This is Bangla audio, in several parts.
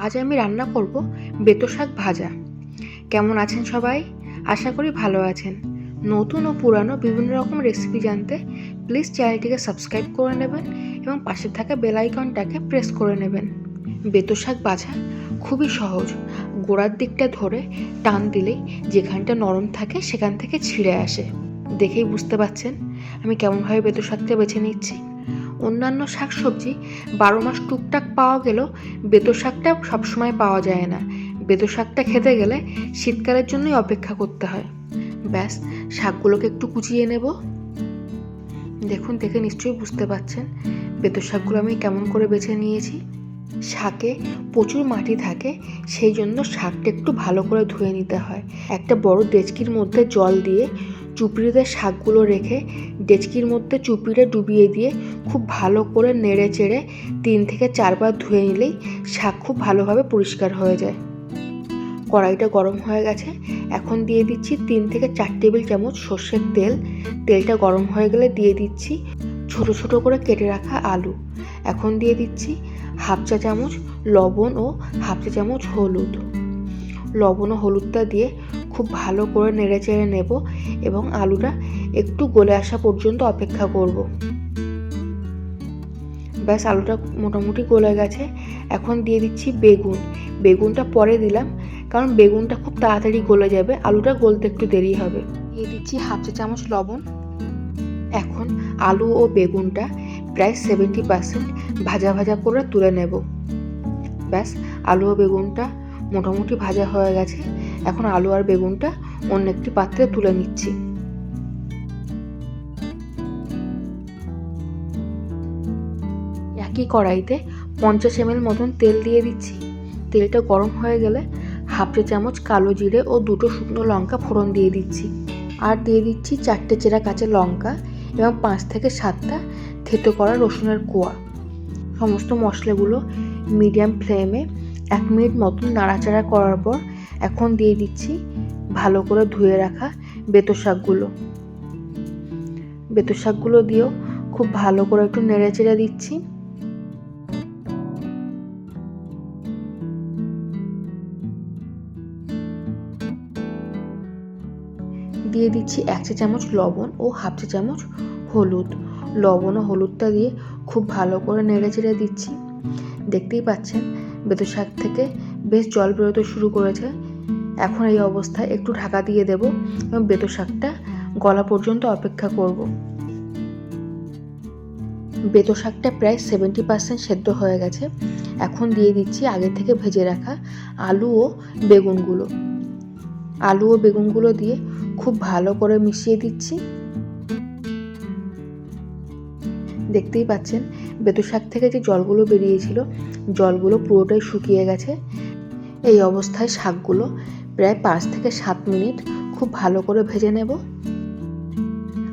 আজ আমি রান্না করব বেতো শাক ভাজা। কেমন আছেন সবাই? আশা করি ভালো আছেন। নতুন ও পুরানো বিভিন্ন রকম রেসিপি জানতে প্লিজ চ্যানেলটিকে সাবস্ক্রাইব করে নেবেন এবং পাশে থাকা বেল আইকনটাকে প্রেস করে নেবেন। বেতো শাক ভাজা খুবই সহজ। গোড়ার দিকটা ধরে টান দিলেই যেখানটা নরম থাকে সেখান থেকে ছিঁড়ে আসে। দেখেই বুঝতে পাচ্ছেন আমি কেমনভাবে বেতো শাকটা বেছে নিচ্ছি। অন্যান্য শাকসবজি বারো মাস টুকটাক পাওয়া গেলেও বেতো শাকটা সবসময় পাওয়া যায় না। বেতো শাকটা খেতে গেলে শীতকালের জন্যই অপেক্ষা করতে হয়। ব্যাস, শাকগুলোকে একটু কুচিয়ে নেব। দেখুন, দেখে নিশ্চয়ই বুঝতে পাচ্ছেন বেতো শাকগুলো আমি কেমন করে বেছে নিয়েছি। শাকে প্রচুর মাটি থাকে, সেই জন্য শাকটা একটু ভালো করে ধুয়ে নিতে হয়। একটা বড় ডেচকির মধ্যে জল দিয়ে চুপড়িতে শাকগুলো রেখে ডেচকির মধ্যে চুপিটা ডুবিয়ে দিয়ে খুব ভালো করে নেড়ে চেড়ে তিন থেকে চারবার ধুয়ে নিলেই শাক খুব ভালোভাবে পরিষ্কার হয়ে যায়। কড়াইটা গরম হয়ে গেছে। এখন দিয়ে দিচ্ছি তিন থেকে চার টেবিল চামচ সর্ষের তেল। তেলটা গরম হয়ে গেলে দিয়ে দিচ্ছি ছোট ছোট করে কেটে রাখা আলু। এখন দিয়ে দিচ্ছি হাফ চা চামচ লবণ ও হাফ চা চামচ হলুদ। লবণ ও হলুদটা দিয়ে খুব ভালো করে নেড়ে চেড়ে নেব এবং আলুটা একটু গলে আসা পর্যন্ত অপেক্ষা করব। ব্যাস, আলুটা মোটামুটি গলে গেছে। এখন দিয়ে দিচ্ছি বেগুন। বেগুনটা পরে দিলাম, কারণ বেগুনটা খুব তাড়াতাড়ি গলে যাবে। আলুটা গলতে একটু দেরি হবে। দিয়ে দিচ্ছি হাফ চা চামচ লবণ। এখন আলু ও বেগুনটা প্রায় সেভেন্টি পার্সেন্ট ভাজা ভাজা করে তুলে নেব। ব্যাস, আলু ও বেগুনটা মোটামুটি ভাজা হয়ে গেছে। এখন আলু আর বেগুনটা অন্য একটি পাত্রে তুলে নিচ্ছি। একই কড়াইতে পঞ্চাশ এম মতন তেল দিয়ে দিচ্ছি। তেলটা গরম হয়ে গেলে হাফ চা চামচ কালো জিরে ও দুটো শুকনো লঙ্কা ফোড়ন দিয়ে দিচ্ছি। আর দিয়ে দিচ্ছি চারটে চেরা কাঁচা লঙ্কা এবং পাঁচ থেকে সাতটা থেতো করা রসুনের কোয়া। সমস্ত মশলাগুলো মিডিয়াম ফ্লেমে এক মিনিট মতন নাড়াচাড়া করার পর এখন দিয়ে দিচ্ছি ভালো করে ধুয়ে রাখা বেতো শাকগুলো। বেতো শাকগুলো দিয়েও খুব ভালো করে একটু নেড়ে চেড়ে দিচ্ছি। দিয়ে দিচ্ছি এক চা চামচ লবণ ও হাফ চা চামচ হলুদ। লবণ ও হলুদটা দিয়ে খুব ভালো করে নেড়ে চেড়ে দিচ্ছি। দেখতেই পাচ্ছেন, বেতো শাক থেকে বেশ জল বেরোতে শুরু করেছে। এখন এই অবস্থায় একটু ঢাকা দিয়ে দেব এবং বেতো শাকটা গলা পর্যন্ত অপেক্ষা করব। বেতো শাকটা প্রায় সেভেন্টি পার্সেন্ট সেদ্ধ হয়ে গেছে। এখন দিয়ে দিচ্ছি আগে থেকে ভেজে রাখা আলু ও বেগুনগুলো। আলু ও বেগুনগুলো দিয়ে খুব ভালো করে মিশিয়ে দিচ্ছি। দেখতেই পাচ্ছেন বেতু শাক থেকে যে জলগুলো বেরিয়েছিল, জলগুলো পুরোটাই শুকিয়ে গেছে। এই অবস্থায় শাকগুলো প্রায় পাঁচ থেকে সাত মিনিট খুব ভালো করে ভেজে নেব।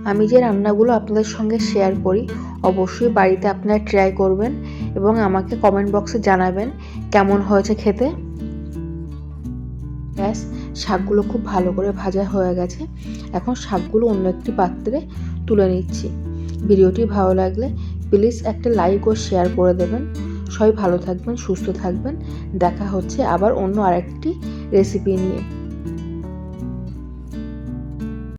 আমি যে রান্নাগুলো আপনাদের সঙ্গে শেয়ার করি, অবশ্যই বাড়িতে আপনারা ট্রাই করবেন এবং আমাকে কমেন্ট বক্সে জানাবেন কেমন হয়েছে খেতে। ব্যাস, শাকগুলো খুব ভালো করে ভাজা হয়ে গেছে। এখন শাকগুলো অন্য একটি পাত্রে তুলে নিচ্ছি। ভিডিওটি ভালো লাগলে প্লিজ একটা লাইক ও শেয়ার করে দেবেন। সবাই ভালো থাকবেন সুস্থ থাকবেন। দেখা হচ্ছে আবার অন্য আরেকটি রেসিপি নিয়ে।